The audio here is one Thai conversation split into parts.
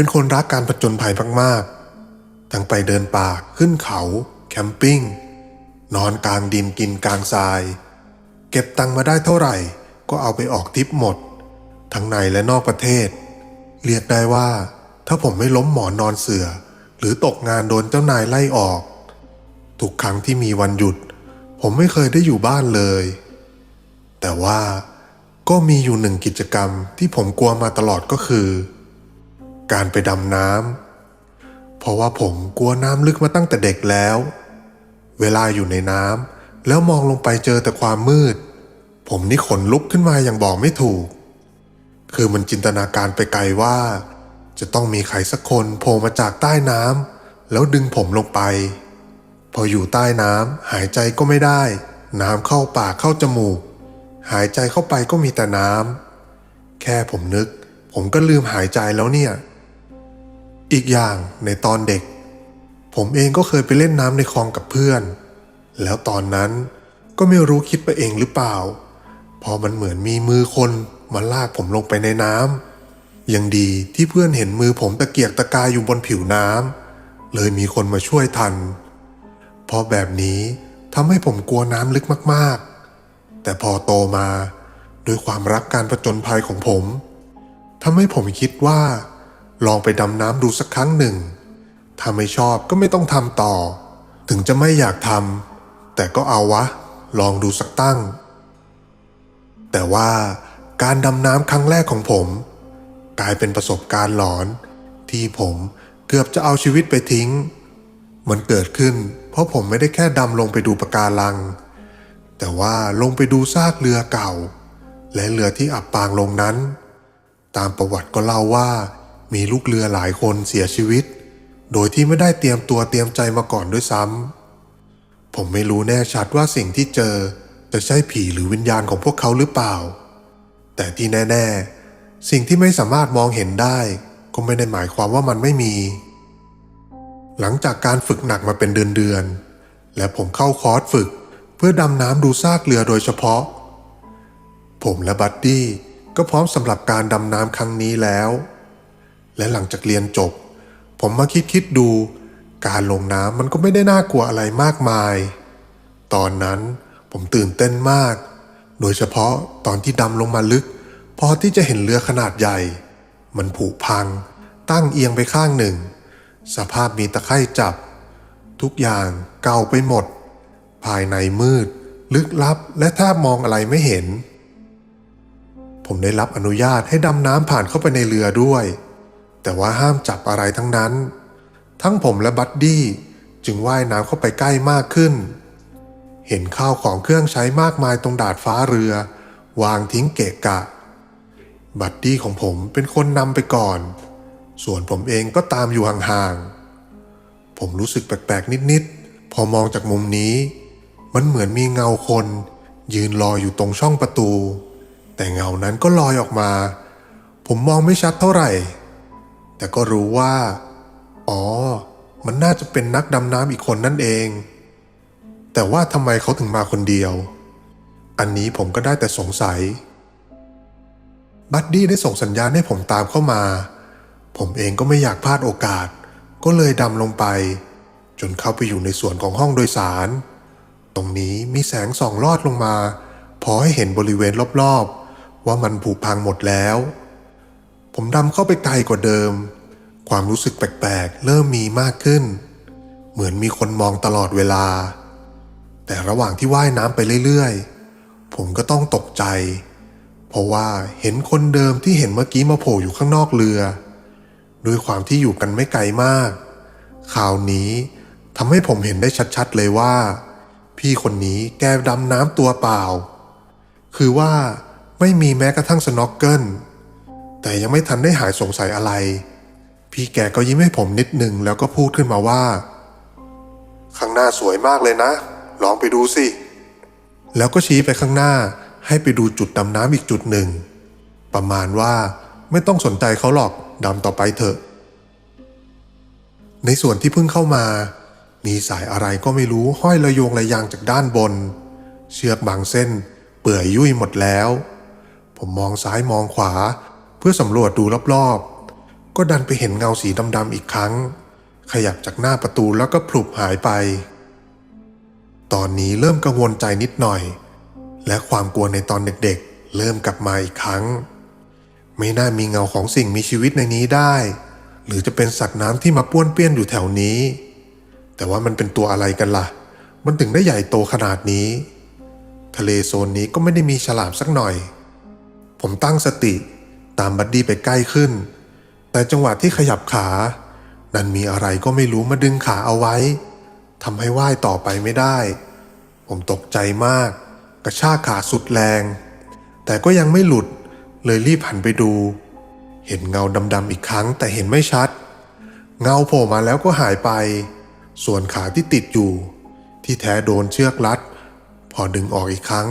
เป็นคนรักการผจญภัยมากๆ ทั้งไปเดินป่าขึ้นเขา แคมปิ้ง นอนกลางดินกินกลางทราย เก็บตังค์มาได้เท่าไหร่ ก็เอาไปออกทริปหมด ทั้งในและนอกประเทศ เรียกได้ว่า ถ้าผมไม่ล้มหมอนนอนเสือ หรือตกงานโดนเจ้านายไล่ออก ทุกครั้งที่มีวันหยุด ผมไม่เคยได้อยู่บ้านเลย แต่ว่าก็มีอยู่หนึ่งกิจกรรมที่ผมกลัวมาตลอดก็คือ การไปดำน้ำเพราะว่าผมกลัวน้ำลึกมาตั้งแต่เด็กแล้ว เวลาอยู่ในน้ำแล้วมองลงไปเจอแต่ความมืด ผมนี่ขนลุกขึ้นมาอย่างบอกไม่ถูก คือมันจินตนาการไปไกลว่า จะต้องมีใครสักคนโผล่มาจากใต้น้ำแล้วดึงผมลงไป พออยู่ใต้น้ำหายใจก็ไม่ได้ น้ำเข้าปากเข้าจมูก หายใจเข้าไปก็มีแต่น้ำแค่ผมนึก ผมก็ลืมหายใจแล้วเนี่ย อีกอย่างในตอนเด็ก ผมเองก็เคยไปเล่นน้ำในคลองกับเพื่อน แล้วตอนนั้นก็ไม่รู้คิดไปเองหรือเปล่า พอมันเหมือนมีมือคนมาลากผมลงไปในน้ำยังดีที่เพื่อนเห็นมือผมตะเกียกตะกายอยู่บนผิวน้ำเลยมีคนมาช่วยทันเพราะแบบนี้ทำให้ผมกลัวน้ำลึกมากๆ แต่พอโตมาด้วยความรักการผจญภัยของผมทำให้ผมคิดว่า ลองไปดำน้ำดูสักครั้งหนึ่ง ถ้าไม่ชอบก็ไม่ต้องทำต่อ ถึงจะไม่อยากทำแต่ก็เอาวะ ลองดูสักตั้ง แต่ว่าการดำน้ำครั้งแรกของผม กลายเป็นประสบการณ์หลอน ที่ผมเกือบจะเอาชีวิตไปทิ้ง มันเกิดขึ้น เพราะผมไม่ได้แค่ดำลงไปดูปะการัง แต่ว่าลงไปดูซากเรือเก่า และเรือที่อับปางลงนั้น ตามประวัติก็เล่าว่า มีลูกเรือหลายคนเสียชีวิต โดยที่ไม่ได้เตรียมตัวเตรียมใจมาก่อนด้วยซ้ำ ผมไม่รู้แน่ชัดว่าสิ่งที่เจอจะใช่ผีหรือวิญญาณของพวกเขาหรือเปล่า แต่ที่แน่ ๆ สิ่งที่ไม่สามารถมองเห็นได้ ก็ไม่ได้หมายความว่ามันไม่มี หลังจากการฝึกหนักมาเป็นเดือนๆ และผมเข้าคอร์สฝึกเพื่อดำน้ำดูซากเรือโดยเฉพาะ ผมและบัดดี้ก็พร้อมสำหรับการดำน้ำครั้งนี้แล้ว และหลังจากเรียนจบ ผมมาคิดคิดดู การลงน้ำมันก็ไม่ได้น่ากลัวอะไรมากมาย ตอนนั้นผมตื่นเต้นมาก โดยเฉพาะตอนที่ดำลงมาลึก พอที่จะเห็นเรือขนาดใหญ่ มันผุพัง ตั้งเอียงไปข้างหนึ่ง สภาพมีตะไคร่จับ ทุกอย่างเก่าไปหมด ภายในมืด ลึกลับและแทบมองอะไรไม่เห็น ผมได้รับอนุญาตให้ดำน้ำผ่านเข้าไปในเรือด้วย แต่ว่าห้ามจับอะไรทั้งนั้น ทั้งผมและบัดดี้จึงว่ายน้ำเข้าไปใกล้มากขึ้น เห็นข้าวของเครื่องใช้มากมายตรงดาดฟ้าเรือ วางทิ้งเกะกะ บัดดี้ของผมเป็นคนนำไปก่อน ส่วนผมเองก็ตามอยู่ห่างๆ ผมรู้สึกแปลกๆ นิดๆ พอมองจากมุมนี้ มันเหมือนมีเงาคน ยืนรออยู่ตรงช่องประตู แต่เงานั้นก็ลอยออกมา ผมมองไม่ชัดเท่าไหร่ แต่ก็รู้ว่า อ๋อ มันน่าจะเป็นนักดำน้ำอีกคนนั่นเอง แต่ว่าทำไมเขาถึงมาคนเดียว อันนี้ผมก็ได้แต่สงสัย บัดดี้ได้ส่งสัญญาณให้ผมตามเข้ามา ผมเองก็ไม่อยากพลาดโอกาส ก็เลยดำลงไป จนเข้าไปอยู่ในส่วนของห้องโดยสาร ตรงนี้มีแสงส่องลอดลงมา พอให้เห็นบริเวณรอบๆ ว่ามันผุพังหมดแล้ว ผมดำเข้าไปไกลกว่าเดิม ความรู้สึกแปลกๆ เริ่มมีมากขึ้น เหมือนมีคนมองตลอดเวลา แต่ระหว่างที่ว่ายน้ำไปเรื่อยๆ ผมก็ต้องตกใจ เพราะว่าเห็นคนเดิมที่เห็นเมื่อกี้มาโผล่อยู่ข้างนอกเรือ ด้วยความที่อยู่กันไม่ไกลมากข่าวนี้ทำให้ผมเห็นได้ชัดๆเลยว่า พี่คนนี้แกดำน้ำตัวเปล่า คือว่าไม่มีแม้กระทั่งสน็อกเกิล แต่ยังไม่ทันได้หายสงสัยอะไร พี่แกก็ยิ้มให้ผมนิดหนึ่งแล้วก็พูดขึ้นมาว่า ข้างหน้าสวยมากเลยนะ ลองไปดูสิ แล้วก็ชี้ไปข้างหน้าให้ไปดูจุดดำน้ำอีกจุดหนึ่ง ประมาณว่าไม่ต้องสนใจเขาหรอกดำต่อไปเถอะ ในส่วนที่เพิ่งเข้ามา มีสายอะไรก็ไม่รู้ห้อยระโยงระยางจากด้านบน เชือกบางเส้น เปื่อยยุ่ยหมดแล้ว ผมมองซ้ายมองขวา เพื่อสำรวจดูรอบๆ ก็ดันไปเห็นเงาสีดำๆอีกครั้ง ขยับจากหน้าประตูแล้วก็พลุบหายไป ตอนนี้เริ่มกังวลใจนิดหน่อย และความกลัวในตอนเด็กๆ เริ่มกลับมาอีกครั้ง ไม่น่ามีเงาของสิ่งมีชีวิตในนี้ได้ หรือจะเป็นสัตว์น้ำที่มาป้วนเปี้ยนอยู่แถวนี้ แต่ว่ามันเป็นตัวอะไรกันล่ะ มันถึงได้ใหญ่โตขนาดนี้ ทะเลโซนนี้ก็ไม่ได้มีฉลามสักหน่อยผมตั้งสติ ตามบัดดี้ไปใกล้ขึ้น แต่จังหวะที่ขยับขา นั่นมีอะไรก็ไม่รู้มาดึงขาเอาไว้ทำให้ว่ายต่อไปไม่ได้ ผมตกใจมาก กระชากขาสุดแรง แต่ก็ยังไม่หลุด เลยรีบหันไปดู เห็นเงาดำๆอีกครั้งแต่เห็นไม่ชัด เงาโผล่มาแล้วก็หายไป ส่วนขาที่ติดอยู่ ที่แท้โดนเชือกรัด พอดึงออกอีกครั้ง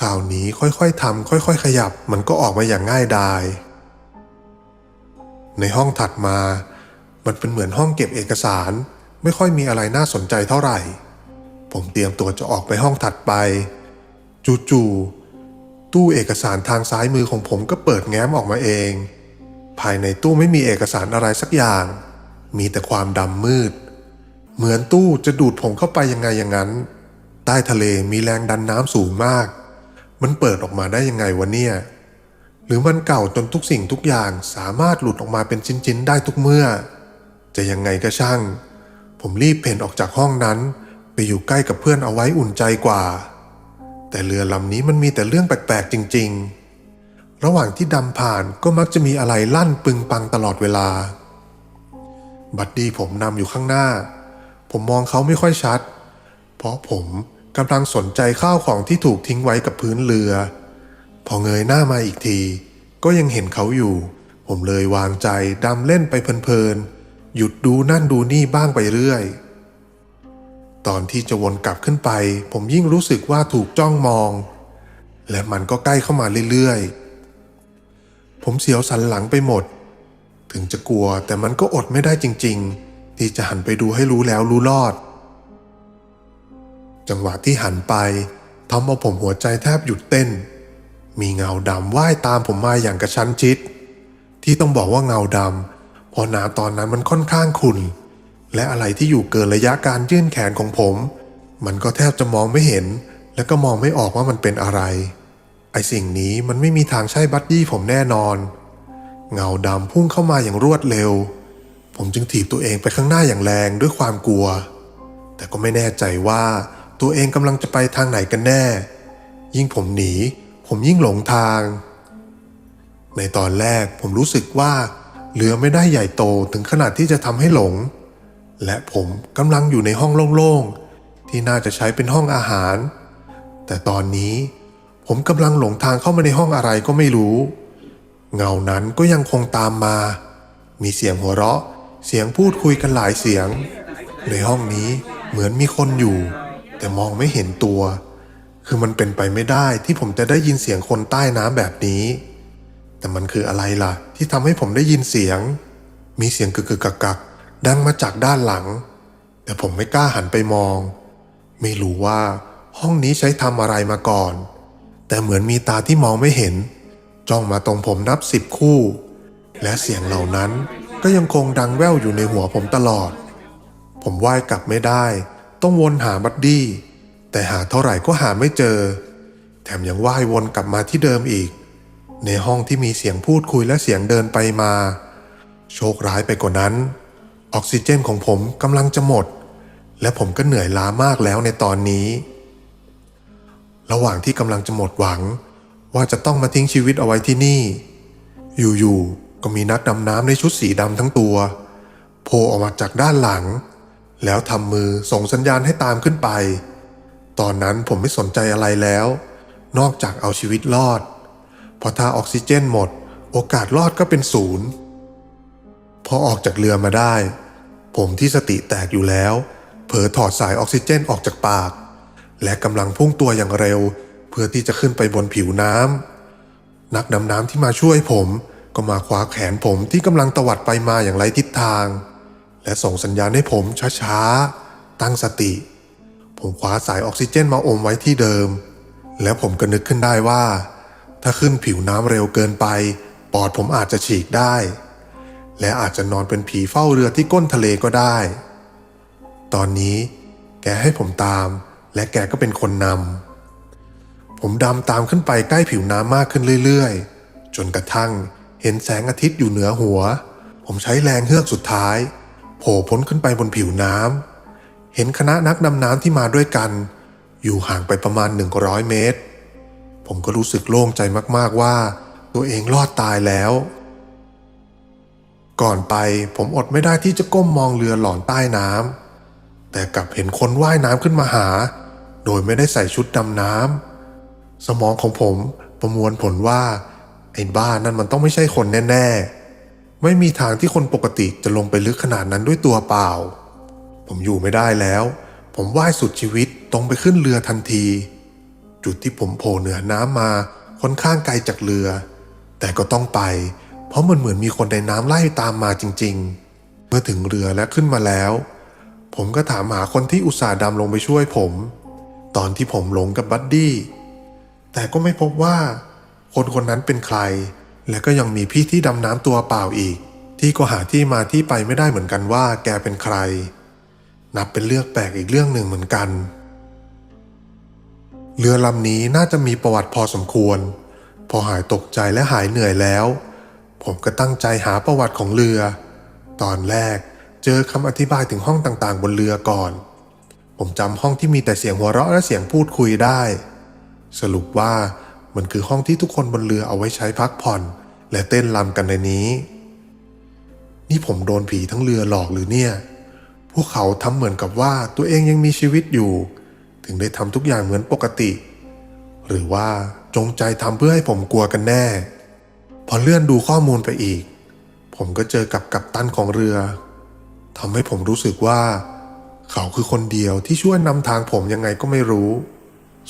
ข่าวนี้ค่อยๆทำค่อยๆ ขยับมันก็ออกมาอย่างง่ายดาย ในห้องถัดมา มันเป็นเหมือนห้องเก็บเอกสาร ไม่ค่อยมีอะไรน่าสนใจเท่าไหร่ ผมเตรียมตัวจะออกไปห้องถัดไป จู่ๆตู้เอกสารทางซ้ายมือของผมก็เปิดแง้มออกมาเอง ภายในตู้ไม่มีเอกสารอะไรสักอย่าง มีแต่ความดำมืด เหมือนตู้จะดูดผมเข้าไปยังไงอย่างนั้น ใต้ทะเลมีแรงดันน้ำสูงมาก มันเปิดออกมาได้ยังไงวะเนี่ย หรือมันเก่าจนทุกสิ่งทุกอย่างสามารถหลุดออกมาเป็นชิ้นๆได้ทุกเมื่อ จะยังไงก็ช่าง ผมรีบเพ่นออกจากห้องนั้น ไปอยู่ใกล้กับเพื่อนเอาไว้อุ่นใจกว่า แต่เรือลำนี้มันมีแต่เรื่องแปลกๆจริง ๆ ระหว่างที่ดำผ่านก็มักจะมีอะไรลั่นปึงปังตลอดเวลา บัดดีผมนำอยู่ข้างหน้า ผมมองเขาไม่ค่อยชัด เพราะผม กำลังสนใจข้าวของที่ถูกทิ้งไว้กับพื้นเรือ พอเงยหน้ามาอีกที ก็ยังเห็นเขาอยู่ ผมเลยวางใจดำเล่นไปเพลินๆ หยุดดูนั่นดูนี่บ้างไปเรื่อย ตอนที่จะวนกลับขึ้นไป ผมยิ่งรู้สึกว่าถูกจ้องมอง และมันก็ใกล้เข้ามาเรื่อยๆ ผมเสียวสันหลังไปหมด ถึงจะกลัวแต่มันก็อดไม่ได้จริง ๆ ที่จะหันไปดูให้รู้แล้วรู้รอด จังหวะที่หันไปทำเอาผมหัวใจแทบหยุดเต้น มีเงาดำว่ายตามผมมาอย่างกระชั้นชิด ที่ต้องบอกว่าเงาดำเพราะน้ำตอนนั้นมันค่อนข้างขุ่นและอะไรที่อยู่เกินระยะการยื่นแขนของผม มันก็แทบจะมองไม่เห็น และก็มองไม่ออกว่ามันเป็นอะไร ไอสิ่งนี้มันไม่มีทางใช่บัดดี้ผมแน่นอน เงาดำพุ่งเข้ามาอย่างรวดเร็ว ผมจึงถีบตัวเองไปข้างหน้าอย่างแรงด้วยความกลัว แต่ก็ไม่แน่ใจว่า ตัวเองกำลังจะไปทางไหนกันแน่ ยิ่งผมหนี ผมยิ่งหลงทาง ในตอนแรกผมรู้สึกว่าเรือไม่ได้ใหญ่โตถึงขนาดที่จะทำให้หลง และผมกำลังอยู่ในห้องโล่งๆ ที่น่าจะใช้เป็นห้องอาหาร แต่ตอนนี้ผมกำลังหลงทางเข้ามาในห้องอะไรก็ไม่รู้ เงานั้นก็ยังคงตามมา มีเสียงหัวเราะ เสียงพูดคุยกันหลายเสียง ในห้องนี้เหมือนมีคนอยู่ แต่มองไม่เห็นตัว คือมันเป็นไปไม่ได้ที่ผมจะได้ยินเสียงคนใต้น้ำแบบนี้ แต่มันคืออะไรล่ะ ที่ทำให้ผมได้ยินเสียง มีเสียงกึกกึกกักกักดังมาจากด้านหลัง แต่ผมไม่กล้าหันไปมอง ไม่รู้ว่าห้องนี้ใช้ทำอะไรมาก่อน แต่เหมือนมีตาที่มองไม่เห็น จ้องมาตรงผมนับสิบคู่ และเสียงเหล่านั้นก็ยังคงดังแว่วอยู่ในหัวผมตลอด ผมว่ายกลับไม่ได้ ต้องวนหาบัดดี้ แต่หาเท่าไหร่ก็หาไม่เจอ แถมยังว่ายวนกลับมาที่เดิมอีก ในห้องที่มีเสียงพูดคุยและเสียงเดินไปมา โชคร้ายไปกว่านั้น ออกซิเจนของผมกำลังจะหมด และผมก็เหนื่อยล้ามากแล้วในตอนนี้ ระหว่างที่กำลังจะหมดหวัง ว่าจะต้องมาทิ้งชีวิตเอาไว้ที่นี่ อยู่ๆก็มีนักดำน้ำในชุดสีดำทั้งตัวโผล่ออกมาจากด้านหลัง แล้วทำมือส่งสัญญาณให้ตามขึ้นไป ตอนนั้นผมไม่สนใจอะไรแล้ว นอกจากเอาชีวิตรอด เพราะถ้าออกซิเจนหมด โอกาสรอดก็เป็นศูนย์ พอออกจากเรือมาได้ ผมที่สติแตกอยู่แล้ว เผลอถอดสายออกซิเจนออกจากปาก และกำลังพุ่งตัวอย่างเร็ว เพื่อที่จะขึ้นไปบนผิวน้ำนักดำน้ำที่มาช่วยผมก็มาคว้าแขนผมที่กำลังตวัดไปมาอย่างไรทิศทาง และส่งสัญญาณให้ผมช้าๆ ตั้งสติ ผมคว้าสายออกซิเจนมาอมไว้ที่เดิม แล้วผมก็นึกขึ้นได้ว่า ถ้าขึ้นผิวน้ำเร็วเกินไป ปอดผมอาจจะฉีกได้ และอาจจะนอนเป็นผีเฝ้าเรือที่ก้นทะเลก็ได้ ตอนนี้แกให้ผมตาม และแกก็เป็นคนนำผมดำตามขึ้นไปใกล้ผิวน้ำมากขึ้นเรื่อยๆ จนกระทั่งเห็นแสงอาทิตย์อยู่เหนือหัว ผมใช้แรงเฮือกสุดท้าย โผล่พ้นขึ้นไปบนผิวน้ำเห็นคณะนักดำน้ำที่มาด้วยกัน อยู่ห่างไปประมาณ 100 เมตร ผมก็รู้สึกโล่งใจมากๆว่า ตัวเองรอดตายแล้ว ก่อนไปผมอดไม่ได้ที่จะก้มมองเรือหลอนใต้น้ำแต่กลับเห็นคนว่ายน้ำขึ้นมาหา โดยไม่ได้ใส่ชุดดำน้ำสมองของผมประมวลผลว่าไอ้บ้านั่นมันต้องไม่ใช่คนแน่ ๆ ไม่มีทางที่คนปกติจะลงไปลึกขนาดนั้นด้วยตัวเปล่า ผมอยู่ไม่ได้แล้ว ผมว่ายสุดชีวิตตรงไปขึ้นเรือทันที จุดที่ผมโผล่เหนือน้ำมาค่อนข้างไกลจากเรือ แต่ก็ต้องไป เพราะมันเหมือนมีคนในน้ำไล่ตามมาจริง ๆ เมื่อถึงเรือและขึ้นมาแล้ว ผมก็ถามหาคนที่อุตส่าห์ดำลงไปช่วยผม ตอนที่ผมหลงกับบัดดี้แต่ก็ไม่พบว่า คนคนนั้นเป็นใคร และก็ยังมีพี่ที่ดำน้ำตัวเปล่าอีก ที่ก็หาที่มาที่ไปไม่ได้เหมือนกันว่าแกเป็นใคร นับเป็นเรื่องแปลกอีกเรื่องหนึ่งเหมือนกัน เรือลำนี้น่าจะมีประวัติพอสมควร พอหายตกใจและหายเหนื่อยแล้ว ผมก็ตั้งใจหาประวัติของเรือ ตอนแรกเจอคำอธิบายถึงห้องต่างๆ บนเรือก่อน ผมจำห้องที่มีแต่เสียงหัวเราะและเสียงพูดคุยได้ สรุปว่า มันคือห้องที่ทุกคนบนเรือเอาไว้ใช้พักผ่อน และเต้นรำกันในนี้ นี่ผมโดนผีทั้งเรือหลอกหรือเนี่ย พวกเขาทำเหมือนกับว่าตัวเองยังมีชีวิตอยู่ ถึงได้ทำทุกอย่างเหมือนปกติ หรือว่าจงใจทำเพื่อให้ผมกลัวกันแน่ พอเลื่อนดูข้อมูลไปอีก ผมก็เจอกับกัปตันของเรือทำให้ผมรู้สึกว่า เขาคือคนเดียวที่ช่วยนำทางผมยังไงก็ไม่รู้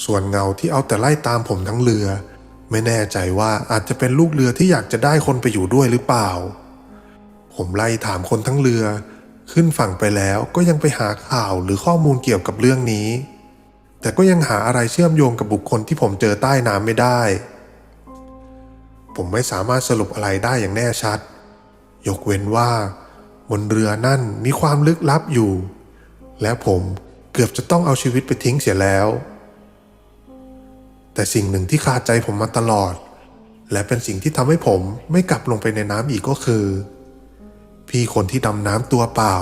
ส่วนเงาที่เอาแต่ไล่ตามผมทั้งเรือ ไม่แน่ใจว่าอาจจะเป็นลูกเรือที่อยากจะได้คนไปอยู่ด้วยหรือเปล่า ผมไล่ถามคนทั้งเรือ ขึ้นฝั่งไปแล้วก็ยังไปหาข่าวหรือข้อมูลเกี่ยวกับเรื่องนี้ แต่ก็ยังหาอะไรเชื่อมโยงกับบุคคลที่ผมเจอใต้น้ำไม่ได้ ผมไม่สามารถสรุปอะไรได้อย่างแน่ชัด ยกเว้นว่า บนเรือนั่นมีความลึกลับอยู่ และผมเกือบจะต้องเอาชีวิตไปทิ้งเสียแล้ว แต่สิ่งหนึ่งที่คาใจผมมาตลอด และเป็นสิ่งที่ทำให้ผมไม่กลับลงไปในน้ำอีกก็คือ พี่คนที่ดำน้ำตัวเปล่า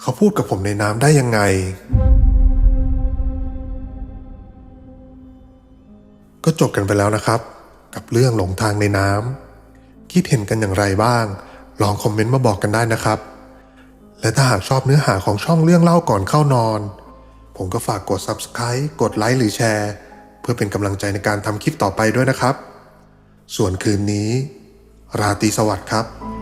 เขาพูดกับผมในน้ำได้ยังไง ก็จบกันไปแล้วนะครับ กับเรื่องหลงทางในน้ำคิดเห็นกันอย่างไรบ้าง ลองคอมเมนต์มาบอกกันได้นะครับ และถ้าหากชอบเนื้อหาของช่องเรื่องเล่าก่อนเข้านอน ผมก็ฝากกด Subscribe กดไลค์หรือแชร์ พื่อเป็นกำลังใจในการทำคลิปต่อไปด้วยนะครับ ส่วนคืนนี้ ราตรีสวัสดิ์ครับ